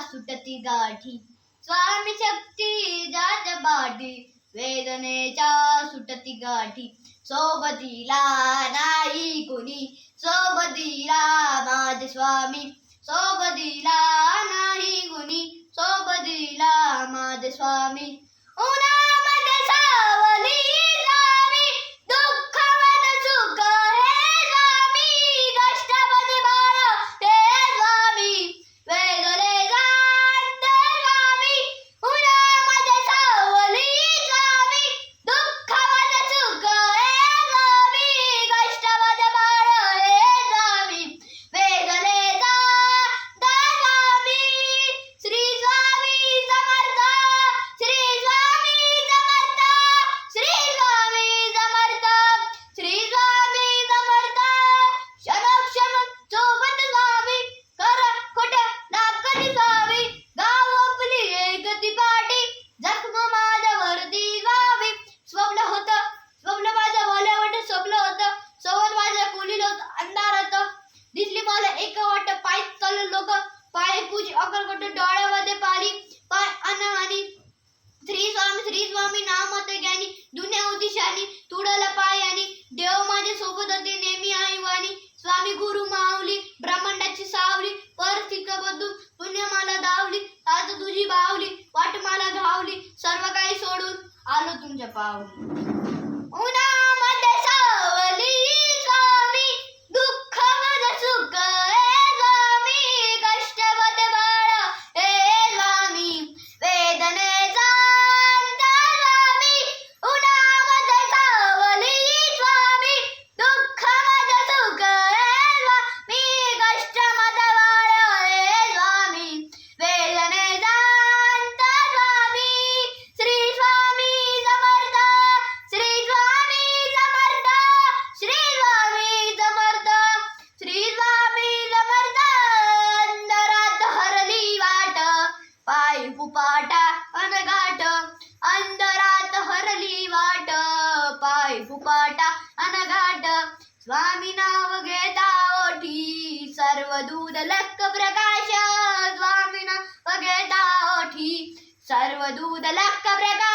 सुटती गाठी. स्वामी शक्ती जात पाठी वेदनेच्या सुटती गाठी. सोबतीला नाही कुणी. सोबतीला माझे स्वामी. सोबतीला नाही कुणी. सोबतीला माझे स्वामी. उन्हामध्ये सावली स्वामी दुःखामध्ये सुख हे स्वामी कष्टामध्ये बाळ हे स्वामी वेगळे जात स्वामी उन्हामध्ये सावली स्वामी दुःखामध्ये सुख हे स्वामी कष्टामध्ये बाळ हे स्वामी वेगळे जात स्वामी श्री स्वामी समर्थ श्री स्वामी समर्थ श्री स्वामी समर्थ श्री स्वामी समर्थ क्षणक्षण सोबत स्वामी कर खोट नाकरी स्वामी गाव आपली एकती पाठी जखम माझ्या वरती स्वामी स्वप्न होत स्वप्न माझं भल्यावाट स्वप्न होत सोबत माझ्या कुलील होत अंधारात दिसली मला एक वाट पाय चालू लोक पाय पूज अकलकट डोळ्यामध्ये पाली. पाय अन आणि. श्री स्वामी श्री स्वामी नाम होते ज्ञानी. दुनिया होती शानी. तुडला पाय आणि देव माझ्या सोबत होते नेहमी आई वाणी. स्वामी गुरु माऊली ब्रह्मांडाची सावली. परिस्थिती बदलून पुण्य मला दावली. आज तुझी बावली वाट मला धावली. सर्व काही सोडून आलो तुमच्या पावली. पाय फुपाटा अनगाट स्वामी नाव घेता ओठी सर्व दूध लक्क प्रकाश. स्वामी नाव घेता ओठी सर्व दूध लक्क प्रकाश.